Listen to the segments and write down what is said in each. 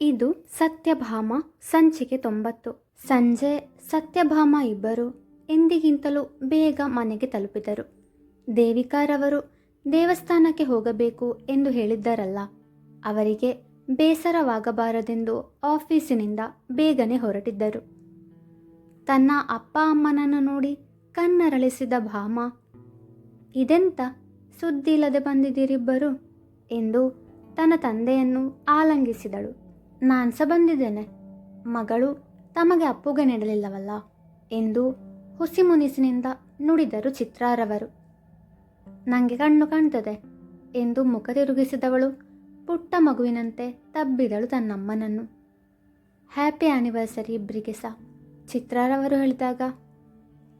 ಇದು ಸತ್ಯಭಾಮ ಸಂಚಿಕೆ ತೊಂಬತ್ತು. ಸಂಜೆ ಸತ್ಯಭಾಮ ಇಬ್ಬರು ಎಂದಿಗಿಂತಲೂ ಬೇಗ ಮನೆಗೆ ತಲುಪಿದರು. ದೇವಿಕಾರವರು ದೇವಸ್ಥಾನಕ್ಕೆ ಹೋಗಬೇಕು ಎಂದು ಹೇಳಿದ್ದರಲ್ಲ, ಅವರಿಗೆ ಬೇಸರವಾಗಬಾರದೆಂದು ಆಫೀಸಿನಿಂದ ಬೇಗನೆ ಹೊರಟಿದ್ದರು. ತನ್ನ ಅಪ್ಪ ಅಮ್ಮನನ್ನು ನೋಡಿ ಕಣ್ಣರಳಿಸಿದ ಭಾಮ, ಇದೆಂತ ಸುದ್ದಿ ಇಲ್ಲದೆ ಬಂದಿದ್ದೀರಿಬ್ಬರು? ಎಂದು ತನ್ನ ತಂದೆಯನ್ನು ಆಲಂಗಿಸಿದಳು. ನಾನು ಸಹ ಬಂದಿದ್ದೇನೆ. ಮಗಳು ತಮಗೆ ಅಪ್ಪುಗೆ ನೀಡಲಿಲ್ಲವಲ್ಲ ಎಂದು ಹುಸಿ ಮುನಿಸಿನಿಂದ ನುಡಿದರು ಚಿತ್ರಾರವರು. ನನಗೆ ಕಣ್ಣು ಕಾಣ್ತದೆ ಎಂದು ಮುಖ ತಿರುಗಿಸಿದವಳು ಪುಟ್ಟ ಮಗುವಿನಂತೆ ತಬ್ಬಿದಳು ತನ್ನಮ್ಮನನ್ನು. ಹ್ಯಾಪಿ ಆ್ಯನಿವರ್ಸರಿ ಇಬ್ಬರಿಗೆ ಸಹ ಚಿತ್ರಾರವರು ಹೇಳಿದಾಗ.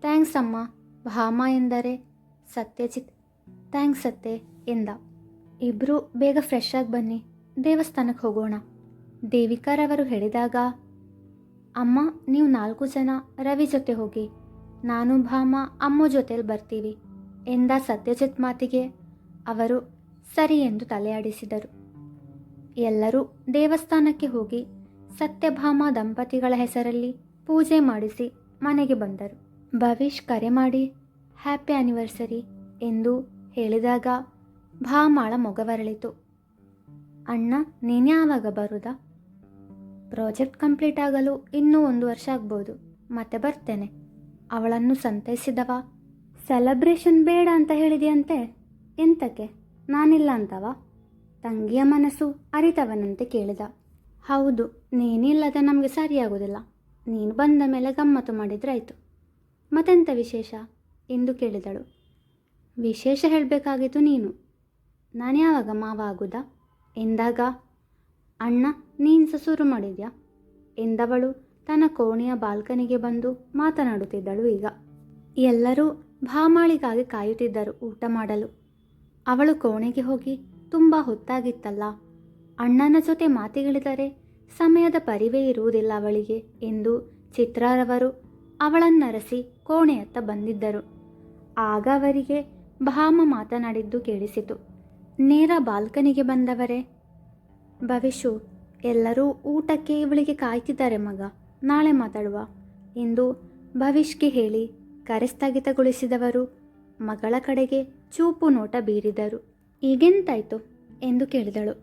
ಥ್ಯಾಂಕ್ಸ್ ಅಮ್ಮ, ಭಾಮ ಎಂದರೆ ಸತ್ಯ ಚಿತ್ ಥ್ಯಾಂಕ್ಸ್ ಸತ್ಯ ಎಂದ. ಇಬ್ಬರು ಬೇಗ ಫ್ರೆಶ್ ಆಗಿ ಬನ್ನಿ, ದೇವಸ್ಥಾನಕ್ಕೆ ಹೋಗೋಣ. ದೇವಿಕಾರವರು ಹೇಳಿದಾಗ, ಅಮ್ಮ, ನೀವು ನಾಲ್ಕು ಜನ ರವಿ ಜೊತೆ ಹೋಗಿ, ನಾನು ಭಾಮ ಅಮ್ಮ ಜೊತೆಲಿ ಬರ್ತೀವಿ ಎಂದ ಸತ್ಯಜಿತ್ ಮಾತಿಗೆ ಅವರು ಸರಿ ಎಂದು ತಲೆಯಾಡಿಸಿದರು. ಎಲ್ಲರೂ ದೇವಸ್ಥಾನಕ್ಕೆ ಹೋಗಿ ಸತ್ಯಭಾಮ ದಂಪತಿಗಳ ಹೆಸರಲ್ಲಿ ಪೂಜೆ ಮಾಡಿಸಿ ಮನೆಗೆ ಬಂದರು. ಭವಿಷ್ ಕರೆ ಮಾಡಿ, ಹ್ಯಾಪಿ ಆ್ಯನಿವರ್ಸರಿ ಎಂದು ಹೇಳಿದಾಗ ಭಾಮಾಳ ಮೊಗವರಳಿತು. ಅಣ್ಣ ನೀನ್ಯಾವಾಗ ಬರುದಾ? ಪ್ರಾಜೆಕ್ಟ್ ಕಂಪ್ಲೀಟ್ ಆಗಲು ಇನ್ನೂ ಒಂದು ವರ್ಷ ಆಗ್ಬೋದು. ಮತ್ತೆ ಬರ್ತೇನೆ. ಅವಳನ್ನು ಸಂತೈಸಿದವ? ಸೆಲೆಬ್ರೇಷನ್ ಬೇಡ ಅಂತ ಹೇಳಿದೆಯಂತೆ? ಎಂತಕ್ಕೆ? ನಾನಿಲ್ಲ ಅಂತವ? ತಂಗಿಯ ಮನಸ್ಸು ಅರಿತವನಂತೆ ಕೇಳಿದ. ಹೌದು, ನೀನಿಲ್ಲದ ನಮಗೆ ಸರಿಯಾಗೋದಿಲ್ಲ ನೀನು ಬಂದ ಮೇಲೆ ಗಮ್ಮತ್ತು ಮಾಡಿದ್ರಾಯ್ತು. ಮತ್ತೆಂತ ವಿಶೇಷ? ಎಂದು ಕೇಳಿದಳು. ವಿಶೇಷ ಹೇಳಬೇಕಾಗಿತ್ತು ನೀನು. ನಾನು ಯಾವಾಗ ಮಾವ ಆಗುದಾ? ಎಂದಾಗ? ಅಣ್ಣ ನೀನು ಸಹ ಶುರು ಮಾಡಿದ್ಯಾ? ಎಂದವಳು ತನ್ನ ಕೋಣೆಯ ಬಾಲ್ಕನಿಗೆ ಬಂದು ಮಾತನಾಡುತ್ತಿದ್ದಳು ಈಗ. ಎಲ್ಲರೂ ಭಾಮಾಳಿಗಾಗಿ ಕಾಯುತ್ತಿದ್ದರು ಊಟ ಮಾಡಲು. ಅವಳು ಕೋಣೆಗೆ ಹೋಗಿ ತುಂಬ ಹೊತ್ತಾಗಿತ್ತಲ್ಲ. ಅಣ್ಣನ ಜೊತೆ ಮಾತಿಗಳಿದರೆ ಸಮಯದ ಪರಿವೇ ಇರುವುದಿಲ್ಲ ಅವಳಿಗೆ ಎಂದು ಚಿತ್ರಾರವರು ಅವಳನ್ನರಸಿ ಕೋಣೆಯತ್ತ ಬಂದಿದ್ದರು. ಆಗ ಅವರಿಗೆ ಭಾಮ ಮಾತನಾಡಿದ್ದು ಕೇಳಿಸಿತು. ನೇರ ಬಾಲ್ಕನಿಗೆ ಬಂದವರೇ? ಭವಿಷು ಎಲ್ಲರೂ ಊಟಕ್ಕೆ ಇವಳಿಗೆ ಕಾಯ್ತಿದ್ದಾರೆ ಮಗ. ನಾಳೆ ಮಾತಾಡುವ. ಎಂದು ಭವಿಷ್ಗೆ ಹೇಳಿ ಕರೆ ಸ್ಥಗಿತಗೊಳಿಸಿದವರು ಮಗಳ ಕಡೆಗೆ ಚೂಪು ನೋಟ ಬೀರಿದರು. ಈಗೆಂತಾಯ್ತು ಎಂದು ಕೇಳಿದಳು.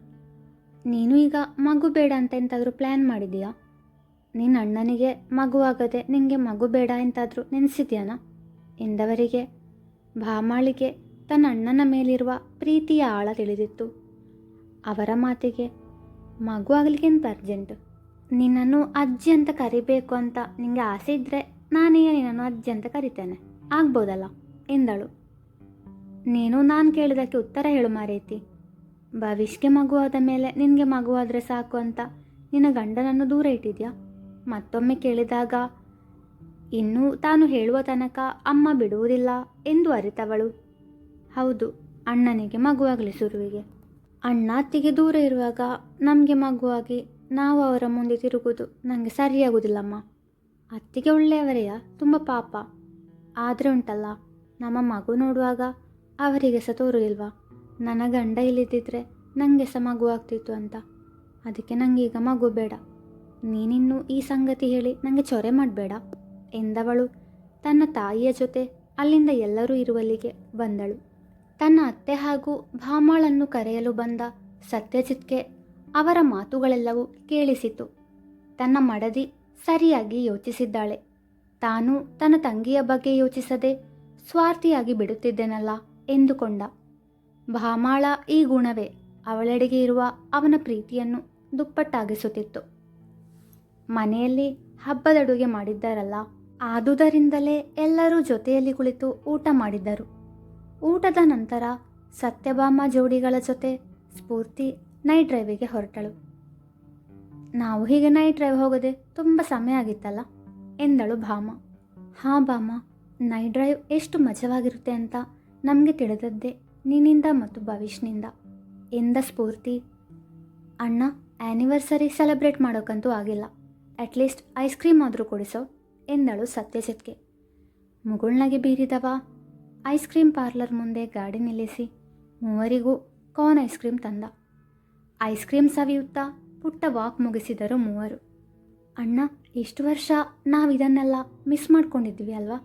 ನೀನು ಈಗ ಮಗು ಬೇಡ ಅಂತ ಎಂತಾದರೂ ಪ್ಲ್ಯಾನ್ ಮಾಡಿದೀಯಾ ನಿನ್ನ ಅಣ್ಣನಿಗೆ ಮಗುವಾಗದೆ ನಿನಗೆ ಮಗು ಬೇಡ ಎಂತಾದರೂ ನೆನೆಸಿದ್ಯಾನ? ಎಂದವರಿಗೆ ಭಾಮಾಳಿಗೆ ತನ್ನ ಅಣ್ಣನ ಮೇಲಿರುವ ಪ್ರೀತಿಯ ಆಳ ತಿಳಿದಿತ್ತು. ಅವರ ಮಾತಿಗೆ ಮಗು ಆಗ್ಲಿಕ್ಕೆ ಅರ್ಜೆಂಟು ನಿನ್ನನ್ನು ಅಜ್ಜಿ ಅಂತ ಕರಿಬೇಕು ಅಂತ ನಿಂಗೆ ಆಸೆ ಇದ್ದರೆ ನಾನೀಗ ನಿನ್ನನ್ನು ಅಜ್ಜಿ ಅಂತ ಕರಿತೇನೆ. ಆಗ್ಬೋದಲ್ಲ? ಎಂದಳು. ನೀನು ನಾನು ಕೇಳಿದಕ್ಕೆ ಉತ್ತರ ಹೇಳು ಮಾರೇತಿ. ಭವಿಷ್ಗೆ ಮಗುವಾದ ಮೇಲೆ ನಿನಗೆ ಮಗುವಾದರೆ ಸಾಕು ಅಂತ ನಿನ್ನ ಗಂಡನನ್ನು ದೂರ ಇಟ್ಟಿದ್ಯಾ? ಮತ್ತೊಮ್ಮೆ ಕೇಳಿದಾಗ, ಇನ್ನೂ ತಾನು ಹೇಳುವ ತನಕ ಅಮ್ಮ ಬಿಡುವುದಿಲ್ಲ ಎಂದು ಅರಿತವಳು. ಹೌದು, ಅಣ್ಣನಿಗೆ ಮಗುವಾಗಲಿ ಸುರುವಿಗೆ ಅಣ್ಣ ಅತ್ತಿಗೆ ದೂರ ಇರುವಾಗ ನಮಗೆ ಮಗುವಾಗಿ ನಾವು ಅವರ ಮುಂದೆ ತಿರುಗುವುದು ನನಗೆ ಸರಿಯಾಗುವುದಿಲ್ಲಮ್ಮ. ಅತ್ತಿಗೆ ಒಳ್ಳೆಯವರೆಯ? ತುಂಬ ಪಾಪ. ಆದರೆ ಉಂಟಲ್ಲ, ನಮ್ಮ ಮಗು ನೋಡುವಾಗ ಅವರಿಗೆ ಸಹ ತೋರುದಿಲ್ವಾ ನನ್ನ ಗಂಡ ಇಲ್ಲಿದ್ದಿದ್ರೆ ನನಗೆ ಸಹ ಮಗು ಆಗ್ತಿತ್ತು ಅಂತ. ಅದಕ್ಕೆ ನನಗೆ ಈಗ ಮಗು ಬೇಡ. ನೀನಿನ್ನು ಈ ಸಂಗತಿ ಹೇಳಿ ನನಗೆ ಚೊರೆ ಮಾಡಬೇಡ, ಎಂದವಳು. ತನ್ನ ತಾಯಿಯ ಜೊತೆ ಅಲ್ಲಿಂದ ಎಲ್ಲರೂ ಇರುವಲ್ಲಿಗೆ ಬಂದಳು. ತನ್ನ ಅತ್ತೆ ಹಾಗೂ ಭಾಮಾಳನ್ನು ಕರೆಯಲು ಬಂದ ಸತ್ಯಜಿತ್ಗೆ ಅವರ ಮಾತುಗಳೆಲ್ಲವೂ ಕೇಳಿಸಿತು. ತನ್ನ ಮಡದಿ ಸರಿಯಾಗಿ ಯೋಚಿಸಿದ್ದಾಳೆ. ತಾನು ತನ್ನ ತಂಗಿಯ ಬಗ್ಗೆ ಯೋಚಿಸದೆ ಸ್ವಾರ್ಥಿಯಾಗಿ ಬಿಡುತ್ತಿದ್ದೇನಲ್ಲ ಎಂದುಕೊಂಡ. ಭಾಮಾಳ ಈ ಗುಣವೇ, ಅವಳೆಡೆಗೆ ಇರುವ ಅವನ ಪ್ರೀತಿಯನ್ನು ದುಪ್ಪಟ್ಟಾಗಿಸುತ್ತಿತ್ತು. ಮನೆಯಲ್ಲಿ ಹಬ್ಬದಡುಗೆ ಮಾಡಿದ್ದಾರಲ್ಲ, ಆದುದರಿಂದಲೇ ಎಲ್ಲರೂ ಜೊತೆಯಲ್ಲಿ ಕುಳಿತು ಊಟ ಮಾಡಿದ್ದರು. ಊಟದ ನಂತರ ಸತ್ಯಭಾಮ ಜೋಡಿಗಳ ಜೊತೆ ಸ್ಫೂರ್ತಿ ನೈಟ್ ಡ್ರೈವಿಗೆ ಹೊರಟಳು. ನಾವು ಹೀಗೆ ನೈಟ್ ಡ್ರೈವ್ ಹೋಗದೆ ತುಂಬ ಸಮಯ ಆಗಿತ್ತಲ್ಲ? ಎಂದಳು ಭಾಮ. ಹಾಂ ಭಾಮ, ನೈಟ್ ಡ್ರೈವ್ ಎಷ್ಟು ಮಜವಾಗಿರುತ್ತೆ ಅಂತ ನಮಗೆ ತಿಳಿದದ್ದೇ ನಿನ್ನಿಂದ ಮತ್ತು ಭವಿಷ್ನಿಂದ. ಎಂದ ಸ್ಫೂರ್ತಿ. ಅಣ್ಣ ಆ್ಯನಿವರ್ಸರಿ ಸೆಲೆಬ್ರೇಟ್ ಮಾಡೋಕ್ಕಂತೂ ಆಗಿಲ್ಲ. ಅಟ್ಲೀಸ್ಟ್ ಐಸ್ ಕ್ರೀಮ್ ಆದರೂ ಕೊಡಿಸೋ, ಎಂದಳು ಸತ್ಯಜಿತ್ಗೆ. ಮುಗುಳ್ನಾಗೆ ಬೀರಿದವ? ಐಸ್ ಕ್ರೀಮ್ ಪಾರ್ಲರ್ ಮುಂದೆ ಗಾಡಿ ನಿಲ್ಲಿಸಿ ಮೂವರಿಗೂ ಕಾರ್ನ್ ಐಸ್ ಕ್ರೀಮ್ ತಂದ. ಐಸ್ ಕ್ರೀಮ್ ಸವಿಯುತ್ತಾ ಪುಟ್ಟ ವಾಕ್ ಮುಗಿಸಿದರು ಮೂವರು. ಅಣ್ಣ, ಇಷ್ಟು ವರ್ಷ ನಾವು ಇದನ್ನೆಲ್ಲ ಮಿಸ್ ಮಾಡ್ಕೊಂಡಿದ್ವಿ ಅಲ್ವಾ?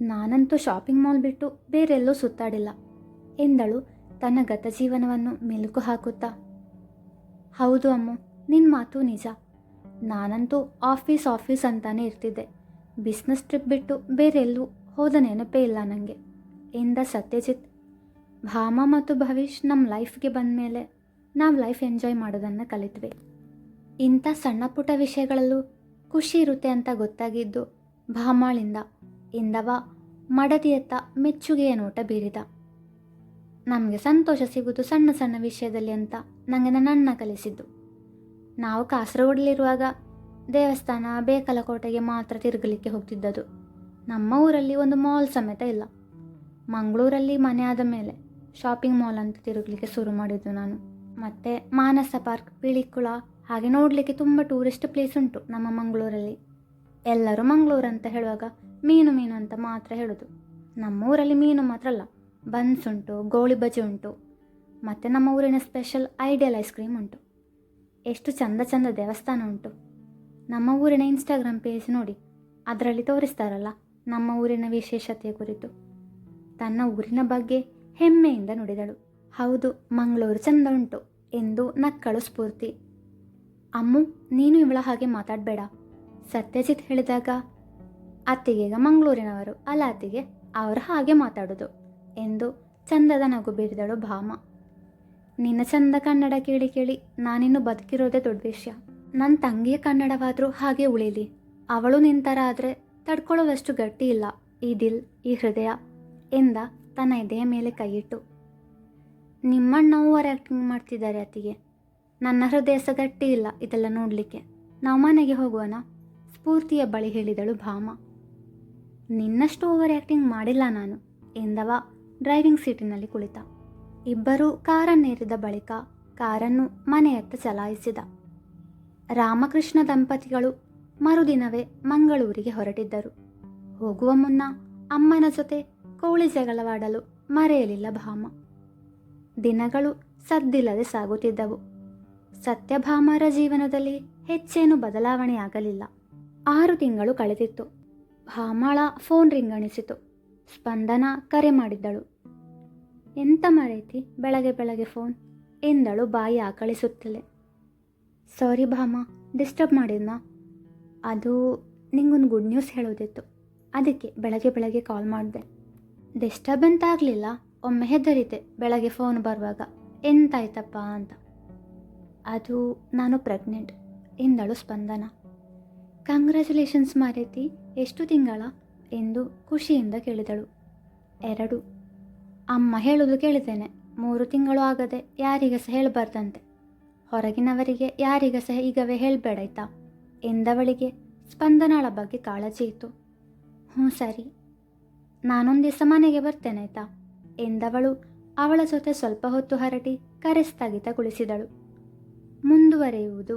ನಾನಂತೂ ಶಾಪಿಂಗ್ ಮಾಲ್ ಬಿಟ್ಟು ಬೇರೆಲ್ಲೂ ಸುತ್ತಾಡಿಲ್ಲ, ಎಂದಳು ತನ್ನ ಗತ ಜೀವನವನ್ನು ಮೆಲುಕು ಹಾಕುತ್ತಾ. ಹೌದು ಅಮ್ಮ ನಿನ್ನ ಮಾತು ನಿಜ. ನಾನಂತೂ ಆಫೀಸ್ ಆಫೀಸ್ ಅಂತಾನೆ ಇರ್ತಿದ್ದೆ. ಬಿಸ್ನೆಸ್ ಟ್ರಿಪ್ ಬಿಟ್ಟು ಬೇರೆಲ್ಲೂ ಹೋದ ನೆನಪೇ ಇಲ್ಲ ನನಗೆ ಎಂದ ಸತ್ಯಜಿತ್, ಭಾಮ ಮತ್ತು ಭವಿಷ್ ನಮ್ಮ ಲೈಫ್ಗೆ ಬಂದ ಮೇಲೆ ನಾವು ಲೈಫ್ ಎಂಜಾಯ್ ಮಾಡೋದನ್ನು ಕಲಿತ್ವಿ. ಇಂಥ ಸಣ್ಣ ಪುಟ್ಟ ವಿಷಯಗಳಲ್ಲೂ ಖುಷಿ ಇರುತ್ತೆ ಅಂತ ಗೊತ್ತಾಗಿದ್ದು ಭಾಮಾಳಿಂದ. ಇಂದವ ಮಡದಿಯತ್ತ ಮೆಚ್ಚುಗೆಯ ನೋಟ ಬೀರಿದ. ನಮಗೆ ಸಂತೋಷ ಸಿಗುವುದು ಸಣ್ಣ ಸಣ್ಣ ವಿಷಯದಲ್ಲಿ ಅಂತ ನನಗೆ ನನ್ನ ಅಣ್ಣ ಕಲಿಸಿದ್ದು. ನಾವು ಕಾಸರಗೋಡಲ್ಲಿರುವಾಗ ದೇವಸ್ಥಾನ, ಬೇಕಲಕೋಟೆಗೆ ಮಾತ್ರ ತಿರುಗಲಿಕ್ಕೆ ಹೋಗ್ತಿದ್ದದು. ನಮ್ಮ ಊರಲ್ಲಿ ಒಂದು ಮಾಲ್ ಸಮೇತ ಇಲ್ಲ. ಮಂಗಳೂರಲ್ಲಿ ಮನೆ ಆದ ಮೇಲೆ ಶಾಪಿಂಗ್ ಮಾಲ್ ಅಂತ ತಿರುಗಲಿಕ್ಕೆ ಶುರು ಮಾಡಿದ್ದು ನಾನು. ಮತ್ತು ಮಾನಸ ಪಾರ್ಕ್ ಪಿಳಿಕುಳ ಹಾಗೆ ನೋಡಲಿಕ್ಕೆ ತುಂಬ ಟೂರಿಸ್ಟ್ ಪ್ಲೇಸ್ ಉಂಟು ನಮ್ಮ ಮಂಗಳೂರಲ್ಲಿ. ಎಲ್ಲರೂ ಮಂಗಳೂರು ಅಂತ ಹೇಳುವಾಗ ಮೀನು ಮೀನು ಅಂತ ಮಾತ್ರ ಹೇಳೋದು. ನಮ್ಮ ಊರಲ್ಲಿ ಮೀನು ಮಾತ್ರ ಅಲ್ಲ ಬನ್ಸ್ ಉಂಟು, ಗೋಳಿ ಬಜೆ ಉಂಟು. ಮತ್ತು ನಮ್ಮ ಊರಿನ ಸ್ಪೆಷಲ್ ಐಡಿಯಲ್ ಐಸ್ ಕ್ರೀಮ್ ಉಂಟು. ಎಷ್ಟು ಚಂದ ಚಂದ ದೇವಸ್ಥಾನ ಉಂಟು. ನಮ್ಮ ಊರಿನ ಇನ್ಸ್ಟಾಗ್ರಾಮ್ ಪೇಜ್ ನೋಡಿ, ಅದರಲ್ಲಿ ತೋರಿಸ್ತಾರಲ್ಲ ನಮ್ಮ ಊರಿನ ವಿಶೇಷತೆಯ ಕುರಿತು. ತನ್ನ ಊರಿನ ಬಗ್ಗೆ ಹೆಮ್ಮೆಯಿಂದ ನುಡಿದಳು. ಹೌದು, ಮಂಗಳೂರು ಚಂದ ಉಂಟು ಎಂದು ನಕ್ಕಳು ಸ್ಫೂರ್ತಿ. ಅಮ್ಮು, ನೀನು ಇವಳ ಹಾಗೆ ಮಾತಾಡಬೇಡ. ಸತ್ಯಜಿತ್ ಹೇಳಿದಾಗ, ಅತ್ತಿಗೆಗ ಮಂಗಳೂರಿನವರು ಅಲ್ಲ ಅತ್ತಿಗೆ ಅವರು ಹಾಗೆ ಮಾತಾಡೋದು ಎಂದು ಚಂದದ ನಗು ಬೀರಿದಳು ಭಾಮ. ನಿನ್ನ ಚಂದ ಕನ್ನಡ ಕೇಳಿ ಕೇಳಿ ನಾನಿನ್ನು ಬದುಕಿರೋದೇ ದೊಡ್ಡ ವಿಷಯ. ನನ್ನ ತಂಗಿಯ ಕನ್ನಡವಾದರೂ ಹಾಗೆ ಉಳಿಲಿ. ಅವಳು ನಿಂತರ ಆದರೆ ತಡ್ಕೊಳ್ಳೋದಷ್ಟು ಗಟ್ಟಿ ಇಲ್ಲ. ಈ ದಿಲ್, ಈ ಹೃದಯ ಎಂದ ತನ್ನ ಎದೆಯ ಮೇಲೆ ಕೈಯಿಟ್ಟು ನಿಮ್ಮಣ್ಣ ಓವರ್ ಆ್ಯಕ್ಟಿಂಗ್ ಮಾಡ್ತಿದ್ದಾರೆ ಅತ್ತಿಗೆ. ನನ್ನ ಹೃದಯ ಸಹ ಗಟ್ಟಿ ಇಲ್ಲ ಇದೆಲ್ಲ ನೋಡಲಿಕ್ಕೆ. ನಾವು ಮನೆಗೆ ಹೋಗುವನ? ಸ್ಫೂರ್ತಿಯ ಬಳಿ ಹೇಳಿದಳು ಭಾಮ. ನಿನ್ನಷ್ಟು ಓವರ್ ಆ್ಯಕ್ಟಿಂಗ್ ಮಾಡಿಲ್ಲ ನಾನು, ಎಂದವ ಡ್ರೈವಿಂಗ್ ಸೀಟಿನಲ್ಲಿ ಕುಳಿತ. ಇಬ್ಬರೂ ಕಾರನ್ನೇರಿದ ಬಳಿಕ ಕಾರನ್ನು ಮನೆಯತ್ತ ಚಲಾಯಿಸಿದ. ರಾಮಕೃಷ್ಣ ದಂಪತಿಗಳು ಮರುದಿನವೇ ಮಂಗಳೂರಿಗೆ ಹೊರಟಿದ್ದರು. ಹೋಗುವ ಮುನ್ನ ಅಮ್ಮನ ಜೊತೆ ಕೋಳಿ ಜಗಳವಾಡಲು ಮರೆಯಲಿಲ್ಲ ಭಾಮ. ದಿನಗಳು ಸದ್ದಿಲ್ಲದೆ ಸಾಗುತ್ತಿದ್ದವು. ಸತ್ಯಭಾಮರ ಜೀವನದಲ್ಲಿ ಹೆಚ್ಚೇನು ಬದಲಾವಣೆಯಾಗಲಿಲ್ಲ. ಆರು ತಿಂಗಳು ಕಳೆದಿತ್ತು. ಭಾಮಳ ಫೋನ್ ರಿಂಗಣಿಸಿತು. ಸ್ಪಂದನ ಕರೆ ಮಾಡಿದ್ದಳು. ಎಂತ ಮರೈತಿ ಬೆಳಗ್ಗೆ ಬೆಳಗ್ಗೆ ಫೋನ್ ಎಂದಳು ಬಾಯಿ ಆಕಳಿಸುತ್ತಲೇ. ಸಾರಿ ಭಾಮ, ಡಿಸ್ಟರ್ಬ್ ಮಾಡಿದ್ನಾ? ಅದು ನಿಂಗೊಂದು ಗುಡ್ ನ್ಯೂಸ್ ಹೇಳೋದಿತ್ತು. ಅದಕ್ಕೆ ಬೆಳಗ್ಗೆ ಬೆಳಗ್ಗೆ ಕಾಲ್ ಮಾಡಿದೆ. ಡಿಸ್ಟರ್ಬ್ ಅಂತ ಆಗಲಿಲ್ಲ, ಒಮ್ಮೆ ಹೆದರಿತೆ ಬೆಳಗ್ಗೆ ಫೋನ್ ಬರುವಾಗ. ಎಂತಾಯ್ತಪ್ಪ ಅಂತ. ಅದು ನಾನು ಪ್ರೆಗ್ನೆಂಟ್ ಎಂದಳು ಸ್ಪಂದನ. ಕಂಗ್ರ್ಯಾಚುಲೇಷನ್ಸ್ ಮಾರೈತಿ, ಎಷ್ಟು ತಿಂಗಳ? ಎಂದು ಖುಷಿಯಿಂದ ಕೇಳಿದಳು. ಎರಡು. ಅಮ್ಮ ಹೇಳೋದು ಕೇಳಿದ್ದೇನೆ, ಮೂರು ತಿಂಗಳು ಆಗದೆ ಯಾರಿಗೆ ಸಹ ಹೇಳಬಾರ್ದಂತೆ. ಹೊರಗಿನವರಿಗೆ ಯಾರಿಗೆ ಸಹ ಈಗವೇ ಹೇಳಬೇಡಾಯ್ತಾ? ಎಂದವಳಿಗೆ ಸ್ಪಂದನಾಳ ಬಗ್ಗೆ ಕಾಳಜಿ ಇತ್ತು. ಹ್ಞೂ ಸರಿ, ನಾನೊಂದು ದಿವಸ ಮನೆಗೆ ಬರ್ತೇನಾಯ್ತಾ ಎಂದವಳು ಅವಳ ಜೊತೆ ಸ್ವಲ್ಪ ಹೊತ್ತು ಹರಟಿ ಕರೆ ಸ್ಥಗಿತಗೊಳಿಸಿದಳು ಮುಂದುವರೆಯುವುದು